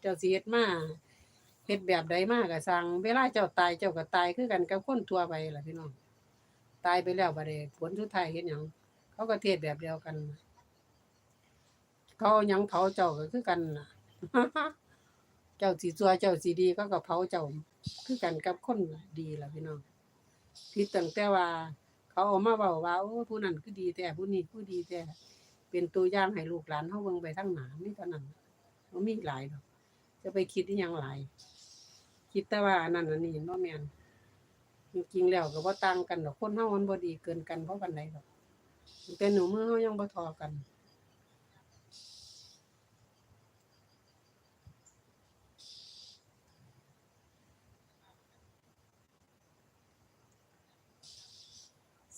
เจ้าสิเฮ็ดมาเฮ็ดแบบใดมาก็สั่งเวลาเจ้าตายเจ้าก็ตายคือกันกับคนทั่วไปล่ะพี่น้องตายไปแล้วบัดนี้ผลสุดท้ายเฮ็ดหยังเขาก็เทศแบบเดียวกัน เขาเอาหยังเผาเจ้าก็คือกันน่ะเจ้าสิซัวเจ้าสิดีเขาก็เผาเจ้าคือกันกับคนดีล่ะพี่น้องผิดตั้งแต่ว่า เขาเอามาเว้าว่าโอ้ผู้นั้นคือดีแต่ผู้นี้ผู้ดีแต่เป็นตัวอย่างให้ลูกหลานเฮาเบิ่งไปทางหน้ามีเท่านั้นบ่มีหลายดอก จะไปคิดอีหยังหลายคิดแต่ว่าอันนั้นอันนี้บ่แมนจริงๆแล้วก็บ่ต่างกันดอกคนเฮามันบ่ดีเกินกันเพราะปานใดดอกแต่หนูมือเฮายังบ่ทอกัน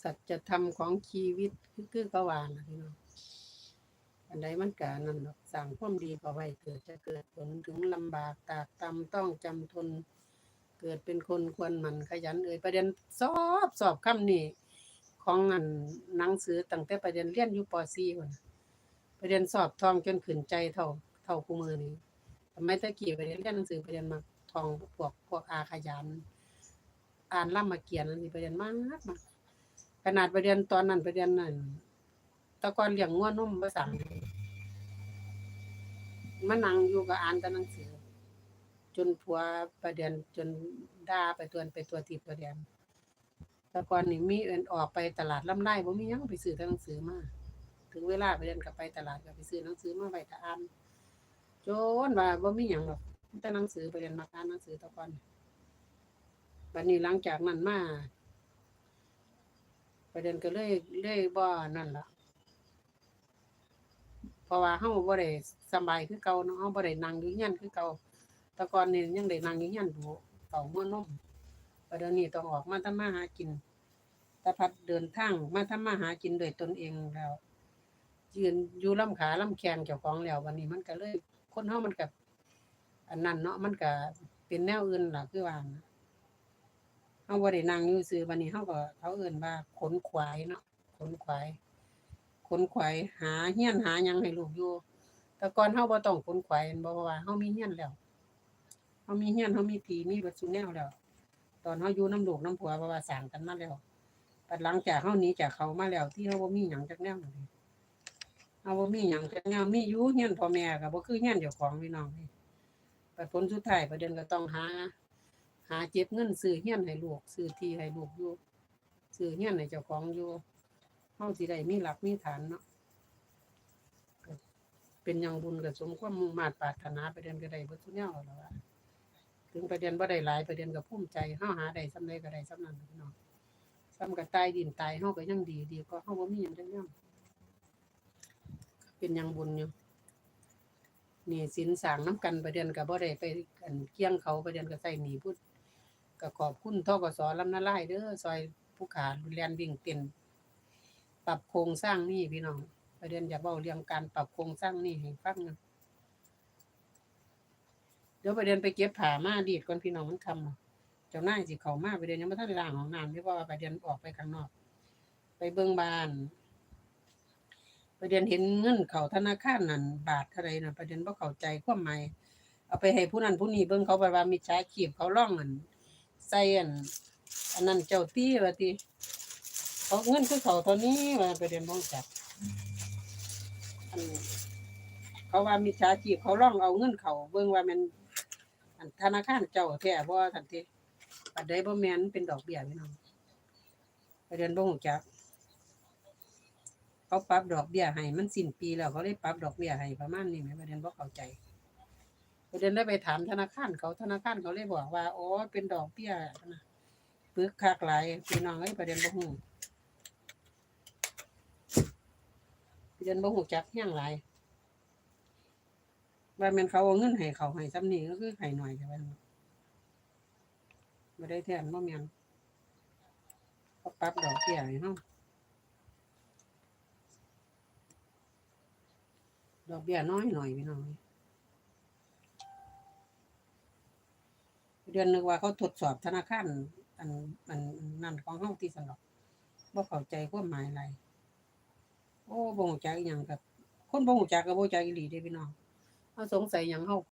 สัจธรรมของชีวิตคือคือก็วาน่ะพี่น้อง อันใดมันก็นั่นดอกสร้างความดีก็ไว้เกิดจะเกิดผลถึงลำบากตากตำต้องจำทน เกิดเป็นคนควรหมั่นขยันเอ่ยประเด็นสอบสอบคำนี้ของอันหนังสือตั้งแต่ประเด็นเรียนอยู่ป .4 พุ่นน่ะประเด็นสอบทองจนขึ้นใจเท่าเท่าคู่มือนี้ทำไมตะกี้ประเด็นเรียนหนังสือประเด็นมาทองพวกพวกอาขยัน อ่านล่ำมาเกียนอันนี้ประเด็นมากมากขนาดไปเรียนตอนนั้นไปเรียนนั่น ตะกอนเลี้ยงงัวนมภาษามานั่งอยู่กับอ่านแต่หนังสือ จนผัวประเด็นจนด่าไปตัวนไปตัวติดประเด็นแตะกอนนี่มีเอินออกไปตลาดลำไรบ่มียังไปซื้อแต่หนังสือมาถึงเวลาไปเรียนก็ไปตลาดก็ไปซื้อหนังสือมาไว้ถ้าอ่านจนว่าบ่มีหยังหรอกแต่หนังสือไปเรียนมาอ่านหนังสือตะกอนบัดนี้หลังจากนั้นมาประเด็นก็เลยเลยบ่นั่นล่ะ เพราะว่าเฮาบ่ได้สบายคือเก่าเนาะเฮาบ่ได้นั่งอยู่เฮียนคือเก่าแต่ก่อนนี่ยังได้นั่งอยู่เฮียนดูเป่าหัวนมประเดี๋ยวนี้ต้องออกมาทำมาหากินตะพัดเดินทางมาทำมาหากินด้วยตนเองแล้วยืนอยู่ลำขาลำแขงเจ้าของแล้ววันนี้มันก็เลย คนเฮามันก็อันนั้นเนาะมันก็เป็นแนวอื่นล่ะคือว่าเฮาบ่ได้นั่งอยู่ซื่อบัดนี้เฮาก็เขาเอิ้นว่าขนขวายเนาะขนขวาย ขนขวายหาเฮียนหายังให้ลูกอยู่ แต่ก่อนเฮาบ่ต้องขนขวายบ่เพราะว่าเฮามีเฮียนแล้วเฮามีเฮียนเฮามีที่มีบัดซุแนวแล้ว ตอนเฮาอยู่นํลูกนํผัวเพราะว่าสร้างกันมาแล้วบัดหลังจากเฮาหนีจากเขามาแล้ว ที่เฮาบ่มีหยังจักแนวนั่นเองเฮาบ่มีหยังจักแนวมีอยู่เฮียนพ่อแม่ก็บ่คือเฮียนเจ้าของพี่น้องนี่บัดผลสุดท้ายประเด็นก็ต้องหาหาเก็บเงินซื้อเฮียนให้ลูกซื้อที่ให้ลูกอยู่ซื้อเฮียนให้เจ้าของอยู่ เฮาสิได้มีหลักมีฐานเนาะเป็นยังบุญก็สมความมุ่งมาตรปรารถนาประเด็นก็ได้เบิดทุกแนวแล้วล่ะถึงประเด็นบ่ได้หลายประเด็นก็ภูมิใจเฮาหาได้สำใดก็ได้สำนั้นพี่น้องซ้ำก็ตายดินตายเฮาก็ยังดีดีกว่าเฮาบ่มีหยังจักแนวเป็นยังบุญอยู่นี่สินสร้างน้ำกันประเด็นก็บ่ได้ไปกันเกี่ยงเขาประเด็นก็ใส่หนีพุทธก็ขอบคุณทกสลำนาลายเด้อซอยผู้ขาแลนวิ่งเต้น รับโครงสร้างนี่พี่น้องประเด็นอย่าเบาเรื่องการปรับโครงสร้างนี่ให้ฟังนะเดี๋ยวประเด็นไปเก็บผ้ามาดีดก่อนพี่น้องมันคำเจ้าหน้าสิเขามาประเด็นยังไม่ทันล้างของน้ำที่เพราะว่าประเด็นออกไปข้างนอก ไปเบิ่งบานประเด็นเห็นเงินเขาธนาคารนั่นบาทเท่าไรน่ะประเด็นบ่เข้าใจความหมายเอาไปให้ผู้นั้นผู้นี้เบิ่งเขาบอกว่ามีชาชีพเขาล่องอันใส่อันอันนั้นเจ้าตี้ว่าติ เขาเงินคือเขาเท่านี้ว่าไปเรียนบ้องจับอันเขาว่ามีชาชีพเขาล่องเอาเงินเขาเบิ่งว่ามันอันธนาคารเจ้าแท้บ่ทันทีปัดใดบ่แม่นเป็นดอกเบี้ยพี่น้องไปเรียนบ่ฮู้จักเขาปรับดอกเบี้ยให้มันสิ้นปีแล้วเขาเลยปรับดอกเบี้ยให้ประมาณนี้แหมประเด็นบ่เข้าใจประเด็นได้ไปถามธนาคารเขาธนาคารเขาเลยบอกว่าอ๋อเป็นดอกเบี้ยนะปึกคักหลายพี่น้องเอ้ยประเด็นบ่ฮู้ ประเด็นบ่ฮู้จักแฮงหลายว่าแม่นเขาเอาเงินให้เขาให้ซ้ำนี้ก็คือให้หน่อยแต่ว่าบ่ได้แทนบ่แม่นเขาปรับดอกเบี้ยให้เฮาดอกเบี้ยน้อยหน่อยพี่น้องเอ้ยเดือนนึกว่าเขาทดสอบธนาคารอันอันนั่นของเฮาที่สนอกบ่เข้าใจความหมายอะไร โอ้บ่งจักอีหยังกับ คนบ่งจักก็บ่งจักอีหลีเด้พี่น้องเฮาสงสัยหยังเฮา